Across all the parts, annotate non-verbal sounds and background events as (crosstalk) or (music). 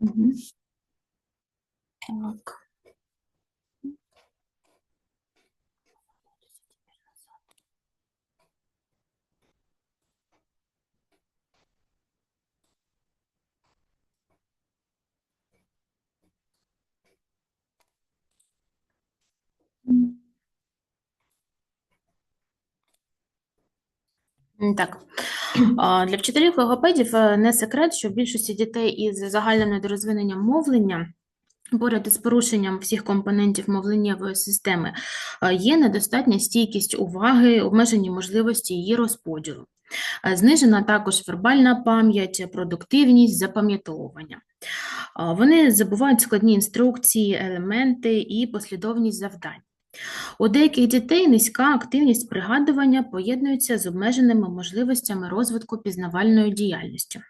Мгм. Так. Так, для вчителів логопедів е, не секрет, що в більшості дітей із загальним недорозвиненням мовлення, поряд із порушенням всіх компонентів мовленнєвої системи, е, є недостатня стійкість уваги, обмежені можливості її розподілу. Е, Знижена також вербальна пам'ять, продуктивність, запам'ятовування. Вони забувають складні інструкції, елементи і послідовність завдань. У деяких дітей низька активність пригадування поєднується з обмеженими можливостями розвитку пізнавальної діяльності.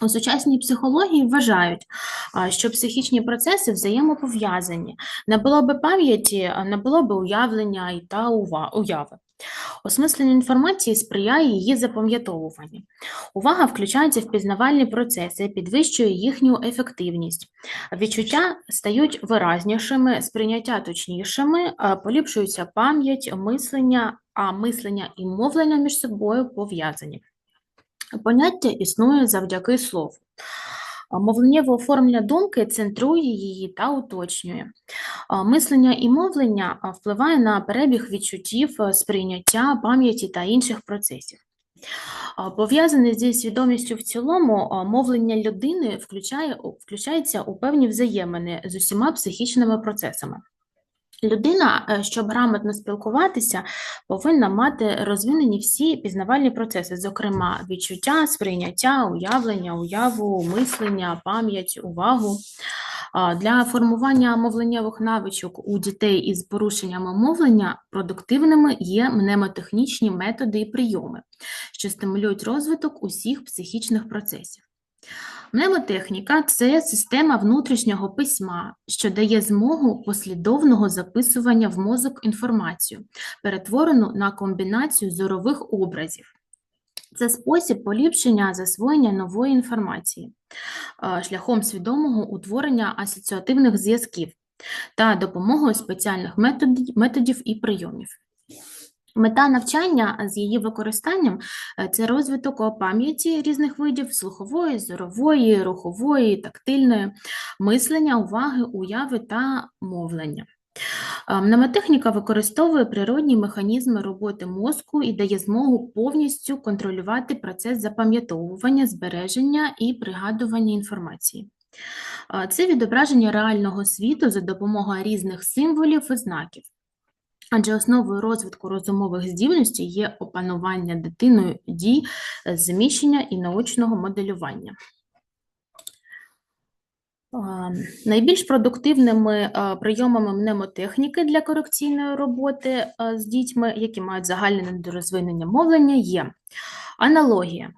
У сучасній психології вважають, що психічні процеси взаємопов'язані. набуло би пам'яті, набуло би уявлення і та уяви. Осмислення інформації сприяє її запам'ятовуванню. Увага включається в пізнавальні процеси, підвищує їхню ефективність. Відчуття стають виразнішими, сприйняття точнішими, поліпшується пам'ять, мислення, а мислення і мовлення між собою пов'язані. Поняття існує завдяки слову. А Мовленнєве оформлення думки центрує її та уточнює. Мислення і мовлення впливає на перебіг відчуттів, сприйняття, пам'яті та інших процесів. Пов'язане зі свідомістю в цілому, мовлення людини включає, включається у певні взаємини з усіма психічними процесами. Людина, е, щоб грамотно спілкуватися, повинна мати розвинені всі пізнавальні процеси, зокрема відчуття, сприйняття, уявлення, уяву, мислення, пам'ять, увагу. Для формування мовленнєвих навичок у дітей із порушеннями мовлення продуктивними є мнемотехнічні методи і прийоми, що стимулюють розвиток усіх психічних процесів. Мнемотехніка – це система внутрішнього письма, що дає змогу послідовного записування в мозок інформацію, перетворену на комбінацію зорових образів. Це спосіб поліпшення засвоєння нової інформації е, шляхом свідомого утворення асоціативних зв'язків та допомогою спеціальних методів, методів і прийомів. Мета навчання з її використанням е, це розвиток пам'яті різних видів слухової, зорової, рухової, тактильної, мислення, уваги, уяви та мовлення. Е, Мнемотехніка використовує природні механізми роботи мозку і дає змогу повністю контролювати процес запам'ятовування, збереження і пригадування інформації. Е, Це відображення реального світу за допомогою різних символів і знаків. Адже основою розвитку розумових здібностей є опанування дитиною дій е, зміщення і научного моделювання. Найбільш продуктивними прийомами мнемотехніки для корекційної роботи з дітьми, які мають загальне недорозвинення мовлення, є аналогія.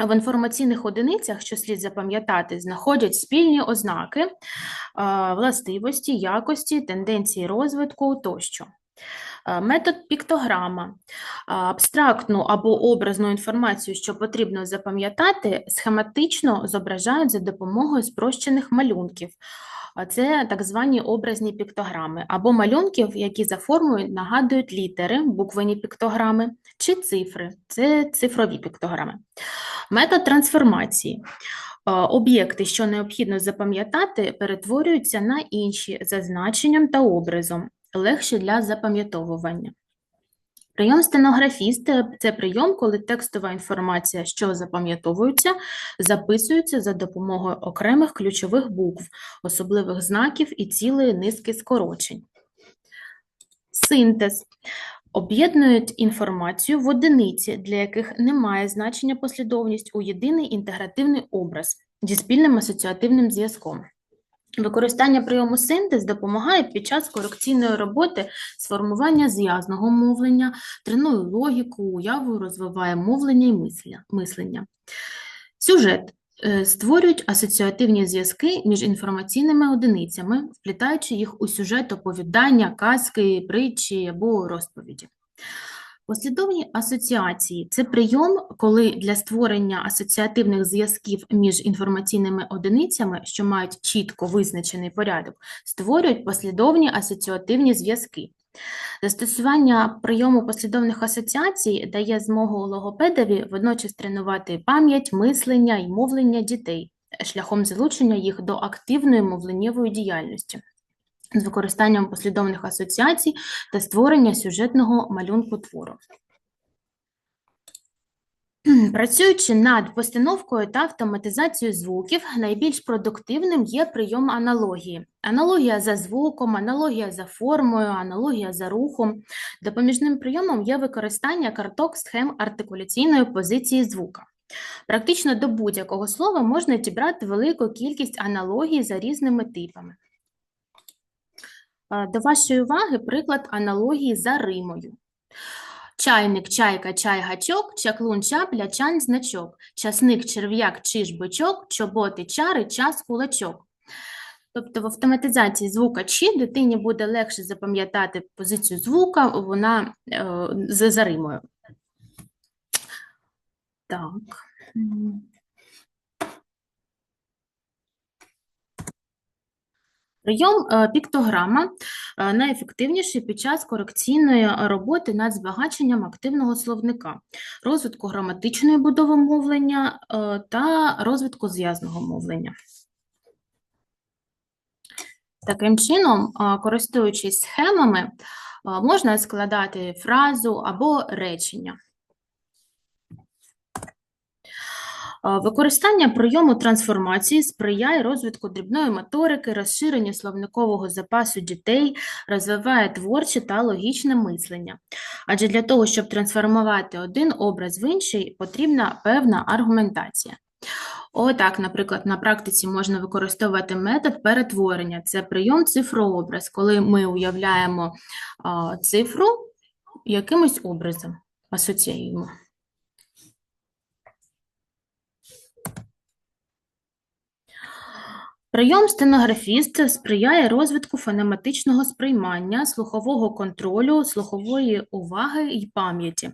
В інформаційних одиницях, що слід запам'ятати, знаходять спільні ознаки, властивості, якості, тенденції розвитку тощо. Е, Метод піктограма. Абстрактну або образну інформацію, що потрібно запам'ятати, схематично зображають за допомогою спрощених малюнків. Це так звані образні піктограми, або малюнків, які за формою нагадують літери, буквені піктограми, чи цифри це цифрові піктограми. Метод трансформації. Е, Об'єкти, що необхідно запам'ятати, перетворюються на інші за значенням та образом, легші для запам'ятовування. Прийом стенографіст – це прийом, коли текстова інформація, що запам'ятовується, записується за допомогою окремих ключових букв, особливих знаків і цілої низки скорочень. Синтез об'єднують інформацію в одиниці, для яких немає значення послідовність у єдиний інтегративний образ зі спільним асоціативним зв'язком. Використання прийому синтез допомагає під час корекційної роботи з формування зв'язного мовлення, тренує логіку, уяву, розвиває мовлення і мислення. Сюжет е, створюють асоціативні зв'язки між інформаційними одиницями, вплітаючи їх у сюжет оповідання, казки, притчі або розповіді. Послідовні асоціації це прийом, коли для створення асоціативних зв'язків між інформаційними одиницями, що мають чітко визначений порядок, створюють послідовні асоціативні зв'язки. Застосування прийому послідовних асоціацій дає змогу логопедові водночас тренувати пам'ять, мислення і мовлення дітей шляхом залучення їх до активної мовленнєвої діяльності з використанням послідовних асоціацій та створення сюжетного малюнку твору. (clears throat) Працюючи над постановкою та автоматизацією звуків, найбільш продуктивним є прийом аналогії. Аналогія за звуком, аналогія за формою, аналогія за рухом. Допоміжним прийомом є використання карток схем артикуляційної позиції звука. Практично до будь-якого слова можна дібрати велику кількість аналогій за різними типами. До вашої уваги приклад аналогії за Римою. Чайник, чайка, чай, гачок, чаклун, чапля, чань, значок, часник, черв'як, чиж, бичок, чоботи, чари, час, кулачок. Тобто в автоматизації звука «чи» дитині буде легше запам'ятати позицію звука, вона е, за, Римою. Так. Прийом е, піктограма е, найефективніший під час корекційної роботи над збагаченням активного словника, розвитку граматичної будови мовлення е, та розвитку зв'язного мовлення. Таким чином, користуючись схемами, можна складати фразу або речення. Використання прийому трансформації сприяє розвитку дрібної моторики, розширенню словникового запасу дітей, розвиває творче та логічне мислення. Адже для того, щоб трансформувати один образ в інший, потрібна певна аргументація. Отак, наприклад, на практиці можна використовувати метод перетворення. Це прийом цифрообраз, коли ми уявляємо цифру якимось образом, асоціюємо. Прийом стенографіст сприяє розвитку фонематичного сприймання, слухового контролю, слухової уваги і пам'яті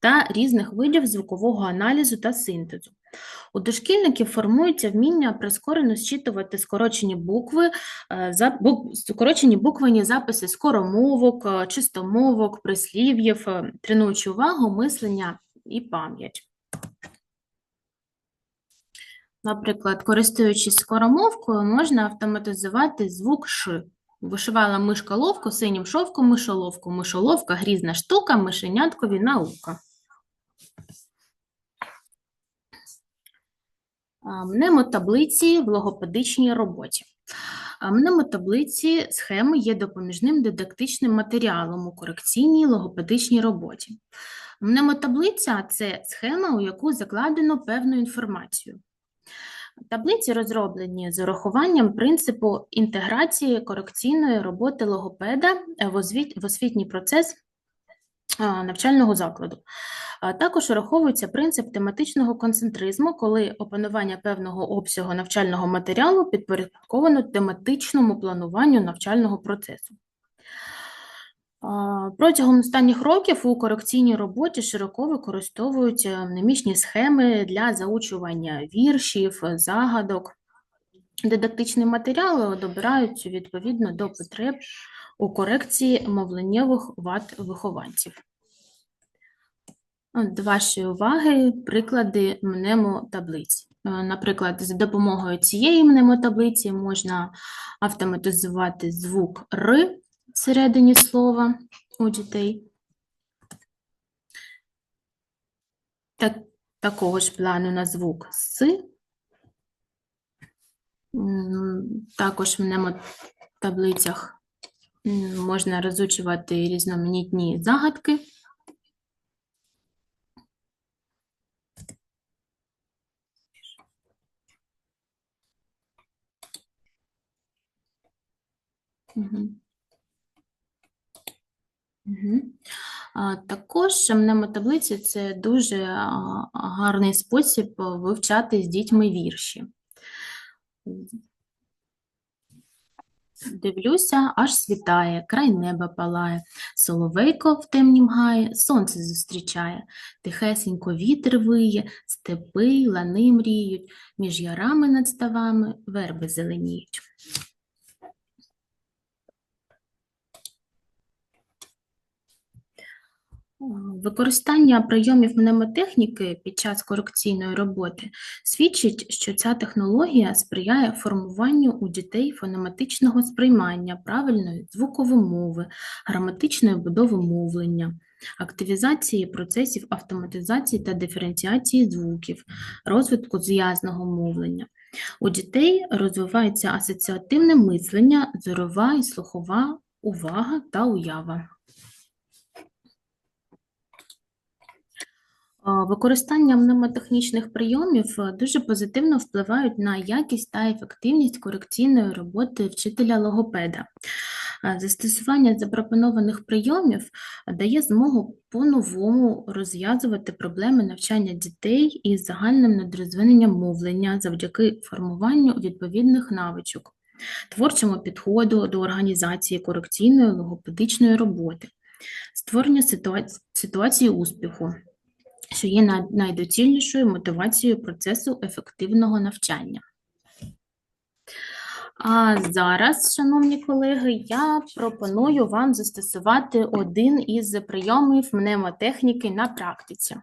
та різних видів звукового аналізу та синтезу. У дошкільників формується вміння прискорено зчитувати скорочені букви, е, скорочені буквені записи скоромовок, е, чистомовок, прислів'їв, е, тренуючи увагу, мислення і пам'ять. Наприклад, користуючись скоромовкою, можна автоматизувати звук Ш. Вишивала мишка ловко, синім шовком мишоловку. Мишоловка грізна штука, мишеняткові наука. Мнемотаблиці в логопедичній роботі. Мнемотаблиці схеми є допоміжним дидактичним матеріалом у корекційній логопедичній роботі. Мнемотаблиця це схема, у яку закладено певну інформацію. Таблиці розроблені з урахуванням принципу інтеграції корекційної роботи логопеда в освітній процес навчального закладу. Також ураховується принцип тематичного концентризму, коли опанування певного обсягу навчального матеріалу підпорядковано тематичному плануванню навчального процесу. Протягом останніх років у корекційній роботі широко використовують е, мнемічні схеми для заучування віршів, загадок. Дидактичний матеріал добирають відповідно до потреб у корекції мовленнєвих вад вихованців. До вашої уваги приклади мнемотаблиць. Е, наприклад, за допомогою цієї мнемотаблиці можна автоматизувати звук Р всередині слова у дітей. Так, Такого ж плану на звук С. Також в таблицях можна розучувати різноманітні загадки. Угу. Також мнемотаблиці – це дуже гарний спосіб вивчати з дітьми вірші. Дивлюся, аж світає, край неба палає, соловейко в темнім гає, сонце зустрічає, тихесенько вітер виє, степи, лани мріють, між ярами над ставами верби зеленіють. Використання прийомів мнемотехніки під час корекційної роботи свідчить, що ця технологія сприяє формуванню у дітей фонематичного сприймання правильної звуковомови, граматичної будови мовлення, активізації процесів автоматизації та диференціації звуків, розвитку зв'язного мовлення. У дітей розвивається асоціативне мислення, зорова і слухова увага та уява. А, Використання мнемотехнічних прийомів е, дуже позитивно впливають на якість та ефективність корекційної роботи вчителя-логопеда. Застосування запропонованих прийомів дає змогу по-новому розв'язувати проблеми навчання дітей із загальним недорозвиненням мовлення завдяки формуванню відповідних навичок, творчому підходу до організації корекційної логопедичної роботи, створення ситуації успіху що є найдоцільнішою мотивацією процесу ефективного навчання. А зараз, шановні колеги, я пропоную вам застосувати один із прийомів мнемотехніки на практиці.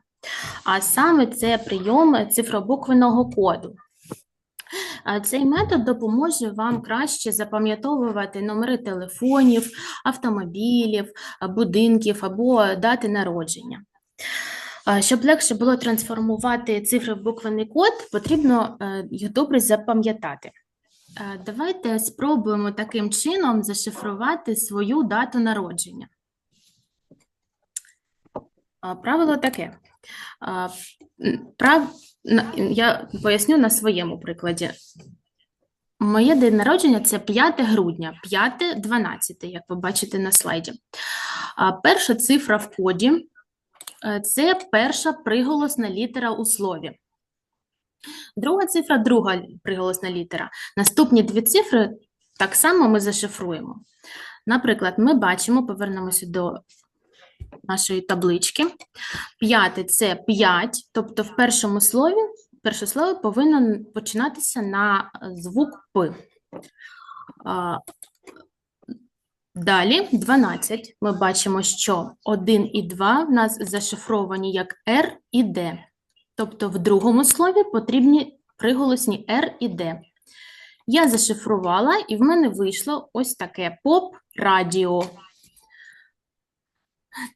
А саме це прийом цифробуквеного коду. Цей метод допоможе вам краще запам'ятовувати номери телефонів, автомобілів, будинків або дати народження. Щоб легше було трансформувати цифри в буквений код, потрібно е, їх добре запам'ятати. Е, Давайте спробуємо таким чином зашифрувати свою дату народження. Правило таке. Я поясню на своєму прикладі. Моє день народження це 5 грудня, 5-12, як ви бачите на слайді. Перша цифра в коді Е, Це перша приголосна літера у слові. Друга цифра друга приголосна літера. Наступні дві цифри так само ми зашифруємо. Наприклад, ми бачимо, повернемося до нашої таблички. П'яте це 5, тобто в першому слові перше слово повинно починатися на е, звук П. Далі 12. Ми бачимо, що 1 і 2 в нас зашифровані як R і D. Тобто в другому слові потрібні приголосні R і D. Я зашифрувала, і в мене вийшло ось таке поп-радіо.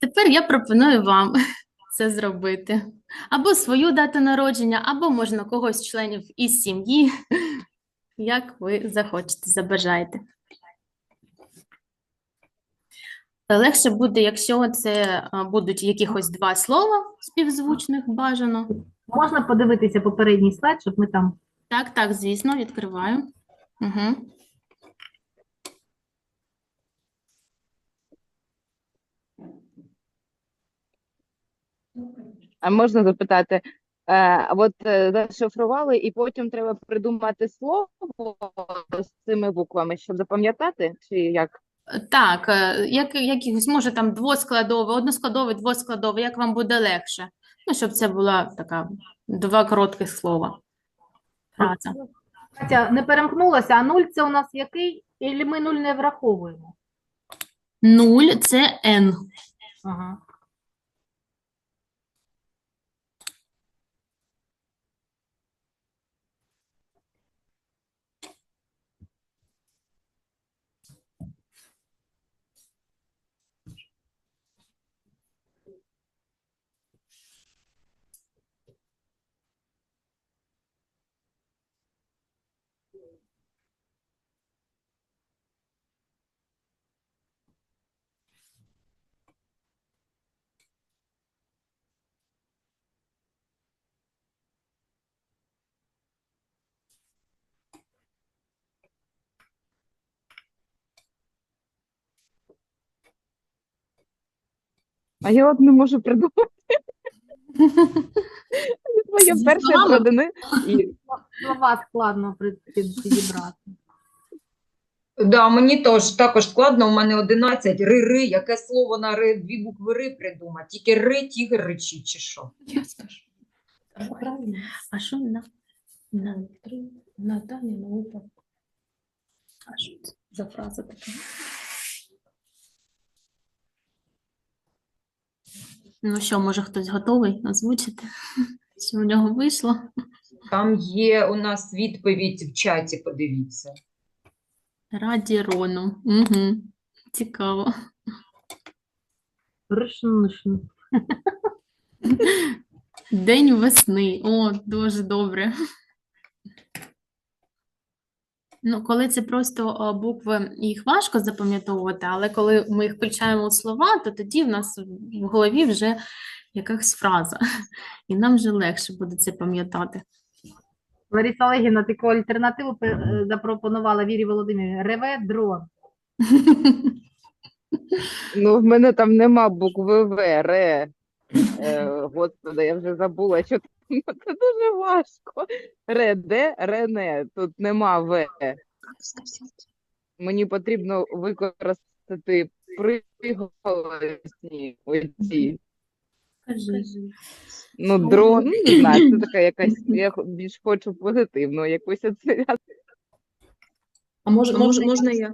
Тепер я пропоную вам (laughs) це зробити. Або свою дату народження, або можна когось членів із сім'ї, (laughs) як ви захочете, забажаєте. Легше буде, якщо це будуть якихось два слова співзвучних бажано. Можна подивитися попередній слайд, щоб ми там Так, так, звісно, відкриваю. Угу. А можна запитати, е, от е, зашифрували, і потім треба придумати слово з цими буквами, щоб запам'ятати, чи як? Так, е, як, якихось, може там двоскладове, односкладове, двоскладове, як вам буде легше. Ну, щоб це була така два коротких слова. Фраза. Катя не перемкнулася, а нуль це у нас який? Ілі ми нуль не враховуємо? Нуль це N. Ага. А я от не можу придумати. Моє перше словами? (laughs) І Слова складно при- під- підібрати. Да, мені теж також складно, у мене 11 ри-ри, яке слово на ри, дві букви ри придумати, тільки ри, тігр, речі, чи що. Я скажу. Правильно. А що на? На три, на Таня, на упав. А що це? За фраза така. Ну що, може хтось готовий озвучити? Що в нього вийшло? Там є у нас відповідь в чаті, подивіться. Раді Рону. Угу. Цікаво. День весни. О, дуже добре. Ну, коли це просто букви, їх важко запам'ятовувати, але коли ми їх включаємо у слова, то тоді в нас в голові вже якась фраза. (laughs) І нам вже легше буде це пам'ятати. Лариса Олегівна таку альтернативу е, запропонувала Вірі Володимирівні. Реве дрон. (laughs) Ну, в мене там нема букви В, Р. Е, господи, я вже забула, що це дуже важко. Ре, де, Рене, тут нема В. Мені потрібно використати приголосні оці. Ну, дрон, ну, не знаю, це така якась, я більш хочу позитивну якусь асоціацію. А може, може, можна я?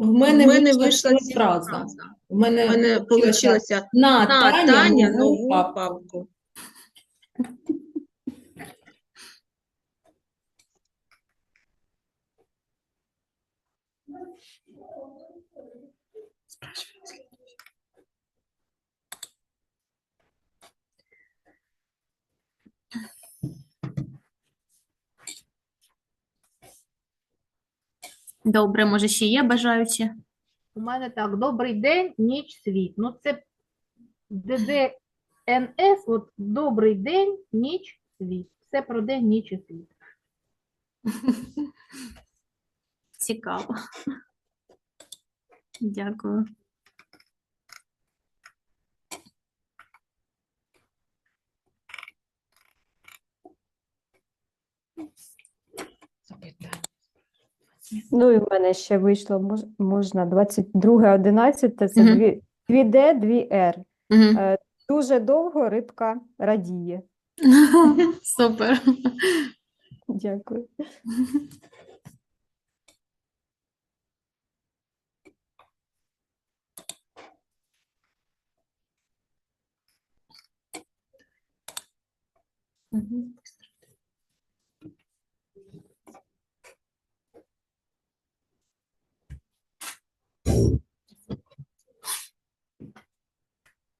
В мене, В мене вийшла вийшла ціла фраза. фраза. У мене, У мене получилося на на Таня, нову нову папку. Добре, може ще є бажаючі? У мене так, добрий день, ніч, світ. Ну, це ДДНС, от добрий день, ніч, світ. Все про день, ніч і світ. (laughs) Цікаво. Дякую. Ну і в мене ще вийшло мож- можна 22.11, це Мгм. дві, дві Д, дві Р. Мгм. Е, Дуже довго рибка радіє. (laughs) Супер. Дякую. Мгм.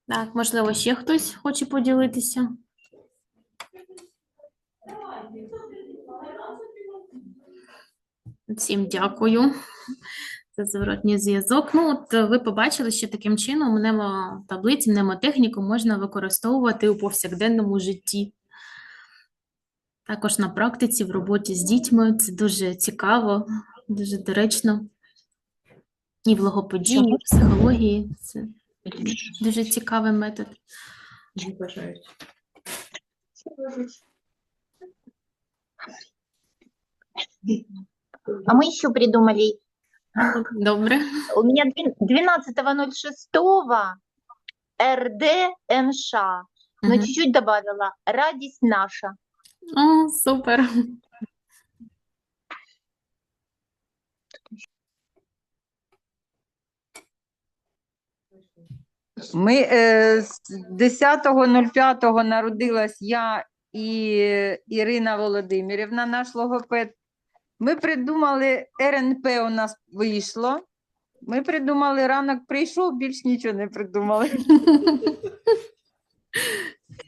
Так, можливо, ще хтось хоче поділитися. Всім дякую за зворотній зв'язок. Ну, от ви побачили, що таким чином мнемотаблиці, мнемотехніку можна використовувати у повсякденному житті. Також на практиці, в роботі з дітьми. Це дуже цікаво, дуже доречно. І в логопедії, і в психології. Це дуже цікавий метод. Бажають. А мы еще придумали. Добре. У меня 12.06 РДНШ. Но чуть-чуть добавила. Радость наша. О, супер. Ми е, з 10.05 народилась я і Ірина Володимирівна, наш логопед. Ми придумали РНП у нас вийшло. Ми придумали ранок прийшов, більш нічого не придумали. (laughs)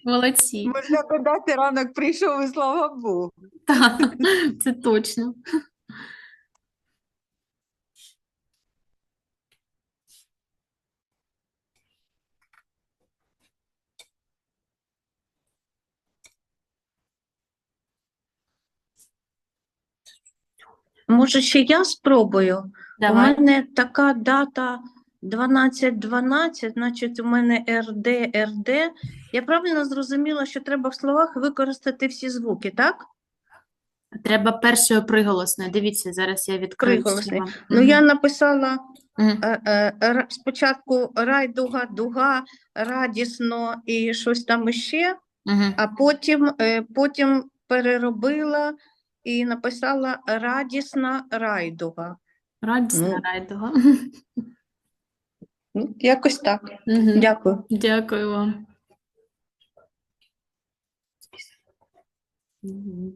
Молодці. Можна додати ранок прийшов і слава Богу. Так, це точно. Може, ще я спробую? У мене така дата 12.12, значить, у мене РД, РД. Я правильно зрозуміла, що треба в словах використати всі звуки, так? Треба першою приголосною. Дивіться, зараз я відкрию Приголосною. слова. Ну, я написала е, е, ра- спочатку райдуга, дуга, радісно і щось там іще, Мгм. а потім, е, потім переробила і написала радісна райдуга. Радісна Ну. райдуга. Ну, якось так. Мгм. Дякую. Дякую вам. Мгм.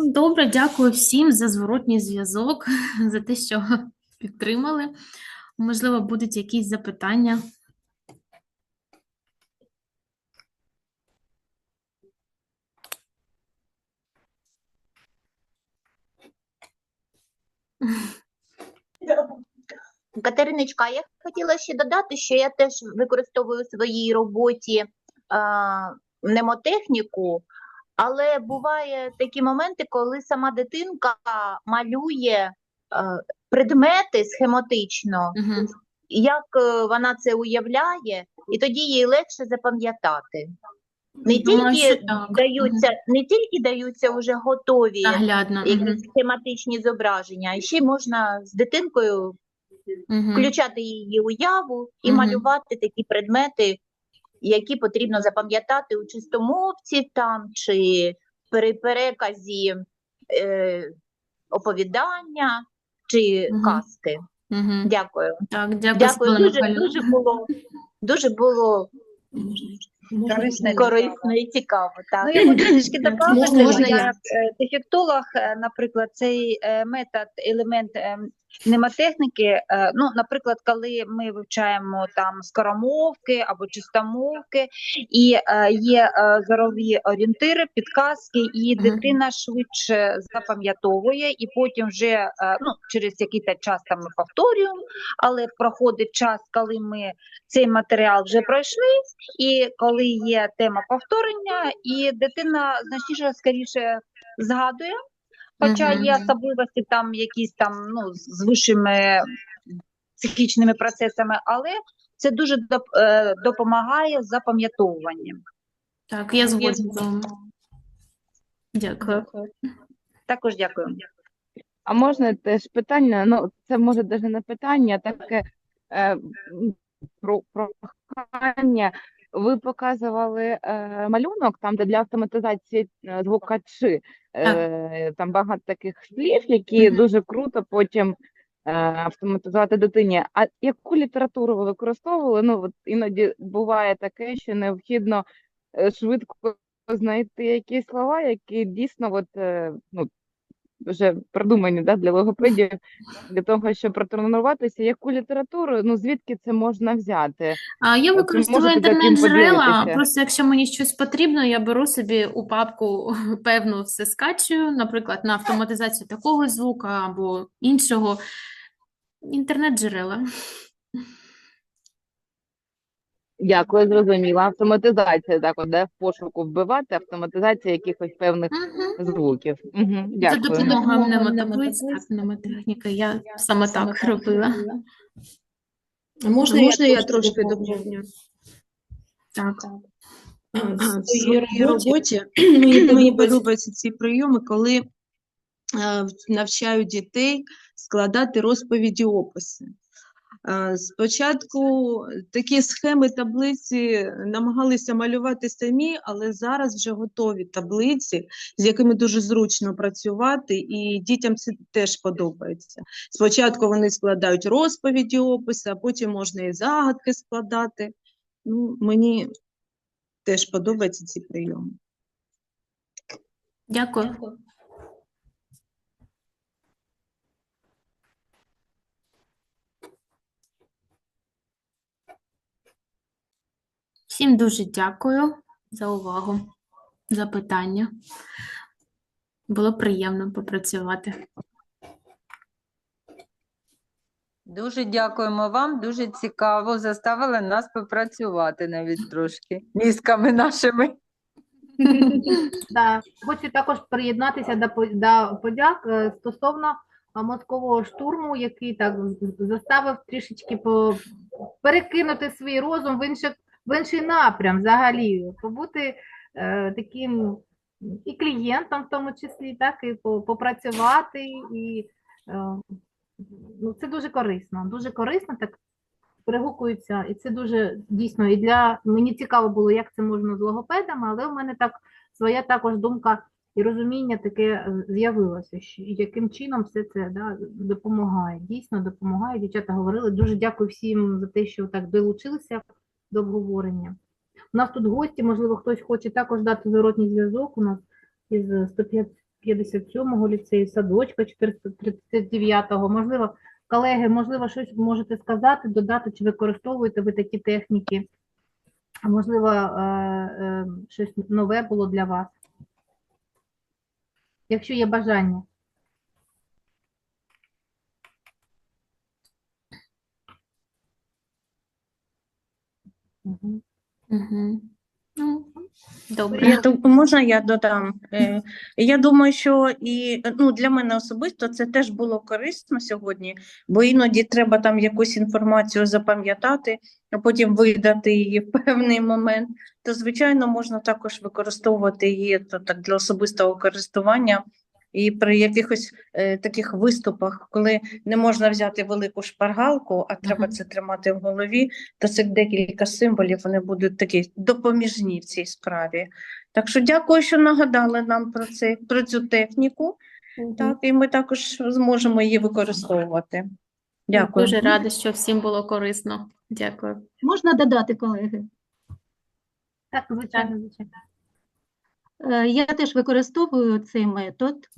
Добре, дякую всім за зворотній зв'язок, (laughs) за те, що підтримали. Можливо, будуть якісь запитання. Катериночка, я хотіла ще додати, що я теж використовую у своїй роботі а, мнемотехніку, але буває такі моменти, коли сама дитинка малює а, предмети схематично, Мгм. як е, вона це уявляє, і тоді їй легше запам'ятати. Не Думаю, тільки даються, не тільки даються вже готові Наглядно. Якісь схематичні зображення, а ще можна з дитинкою Мгм. включати її уяву і Мгм. малювати такі предмети, які потрібно запам'ятати у чистомовці там чи при переказі е, оповідання чи Мгм. казки. Мгм. Дякую. Так, дякую, Дякую. Дуже, дуже було дуже було Корисно. корисно і цікаво. Так. Ну, я хочу трішки добавити, можна я? я як е, дефектолог, е, наприклад, цей е, метод, елемент е, мнемотехніки, е, ну, наприклад, коли ми вивчаємо там скоромовки або чистомовки, і е, є е, зорові орієнтири, підказки, і дитина швидше запам'ятовує, і потім вже ну, через якийсь час там ми повторюємо, але проходить час, коли ми цей матеріал вже пройшли, і коли є тема повторення, і дитина значніше скоріше згадує, хоча є особливості там якісь там ну, з вищими психічними процесами, але це дуже доп- е, допомагає запам'ятовуванням. Так, я згодна з вами. Дякую. Також дякую. А можна теж питання? Ну, це може навіть не питання, а таке е, про прохання. Ви показували е, малюнок там, де для автоматизації е, звукачі. Е, там багато таких слів, які дуже круто потім е, автоматизувати дитині. А яку літературу ви використовували? Ну, от іноді буває таке, що необхідно е, швидко знайти якісь слова, які дійсно от, е, ну, вже придумані да, для логопедів, (laughs) для того, щоб протренуватися. Яку літературу, ну звідки це можна взяти? А я використовую інтернет-джерела, просто якщо мені щось потрібно, я беру собі у папку (laughs) певну все скачую, наприклад, на автоматизацію такого звука або іншого. Інтернет-джерела. Дякую, зрозуміла. Автоматизація, так, от, де в пошуку вбивати, автоматизація якихось певних звуків. Угу, За дякую. допомогою допомогою мнемотаблиць, так, мнемотехніки, я саме так робила. А можна, Можна я я трошки доповню? Так. В своїй своїй роботі роботі (clears throat) мені (clears throat) мені подобаються ці прийоми, коли е, навчаю дітей складати розповіді описи. Спочатку такі схеми таблиці намагалися малювати самі, але зараз вже готові таблиці, з якими дуже зручно працювати, і дітям це теж подобається. Спочатку вони складають розповіді описи, а потім можна і загадки складати. Ну, мені теж подобаються ці прийоми. Дякую. Всім дуже дякую за увагу, за питання. Було приємно попрацювати. Дуже дякуємо вам, дуже цікаво. Заставили нас попрацювати навіть трошки мізками нашими. (laughs) Да. Хочу також приєднатися до, до подяк е, стосовно а, мозкового штурму, який так заставив трішечки перекинути свій розум в інший, в інший напрям взагалі, побути е, таким і клієнтом в тому числі, так, і попрацювати, і е, ну, це дуже корисно, дуже корисно, так перегукується, і це дуже дійсно і для мені цікаво було, як це можна з логопедами, але в мене так своя також думка і розуміння таке е, з'явилося, що яким чином все це да, допомагає. Дійсно допомагає. Дівчата говорили. Дуже дякую всім за те, що так долучилися до обговорення. У нас тут гості, можливо, хтось хоче також дати зворотній зв'язок. У нас із 157-го ліцею, садочка 439-го. Можливо, колеги, можливо, щось можете сказати, додати, чи використовуєте ви такі техніки? Можливо, е, е, щось нове було для вас? Якщо є бажання. Угу. Ну, добре. Я дум- можна я додам? Е, Я думаю, що і ну, для мене особисто це теж було корисно сьогодні, бо іноді треба там якусь інформацію запам'ятати, а потім видати її в (laughs) певний момент. То, звичайно, можна також використовувати її то, так, для особистого користування. І при якихось е, таких виступах, коли не можна взяти велику шпаргалку, а треба Мгм. це тримати в голові, то цих декілька символів вони будуть такі допоміжні в цій справі. Так що дякую, що нагадали нам про це, про цю техніку. Так, і ми також зможемо її використовувати. Дякую. Дуже рада, що всім було корисно. Дякую. Можна додати, колеги? Так, звичайно, звичайно. Е, Я теж використовую цей метод.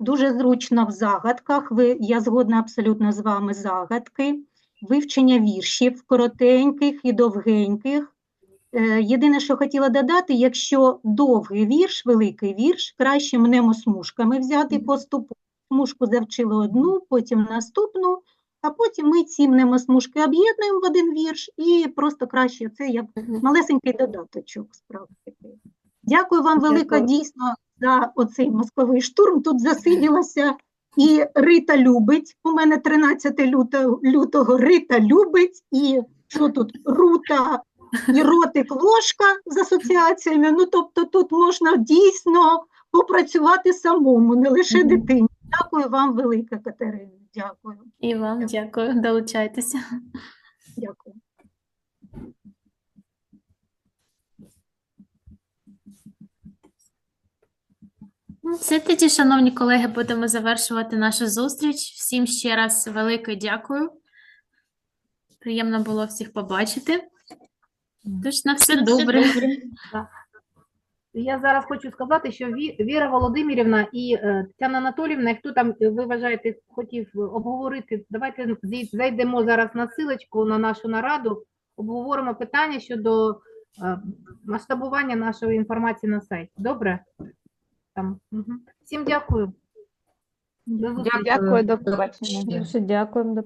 Дуже зручно в загадках. Ви, я згодна абсолютно з вами загадки, вивчення віршів коротеньких і довгеньких. Е, Єдине, що хотіла додати, якщо довгий вірш, великий вірш, краще мнемосмужками взяти поступово. Смужку завчили одну, потім наступну, а потім ми ці мнемосмужки об'єднуємо в один вірш і просто краще це як малесенький додаточок справді. Дякую вам Дякую. дійсно за оцей мозковий штурм. Тут засиділася і Рита любить. У мене 13 люто- лютого Рита любить, і що тут Рута і ротик ложка з асоціаціями. Ну тобто тут можна дійсно попрацювати самому, не лише дитині. Дякую вам велике, Катерина. Дякую. І вам дякую. Долучайтеся. Дякую. Все тоді, шановні колеги, будемо завершувати нашу зустріч. Всім ще раз велике дякую. Приємно було всіх побачити. Тож на все добре. Я зараз хочу сказати, що Ві- Віра Володимирівна і е, Тетяна Анатоліївна, хто там е, ви вважаєте, хотів обговорити, давайте зай- зайдемо зараз на силочку на нашу нараду, обговоримо питання щодо е, масштабування нашої інформації на сайті. Добре? Там. Всім дякую. Дякую, до побачення. Дуже дякуємо.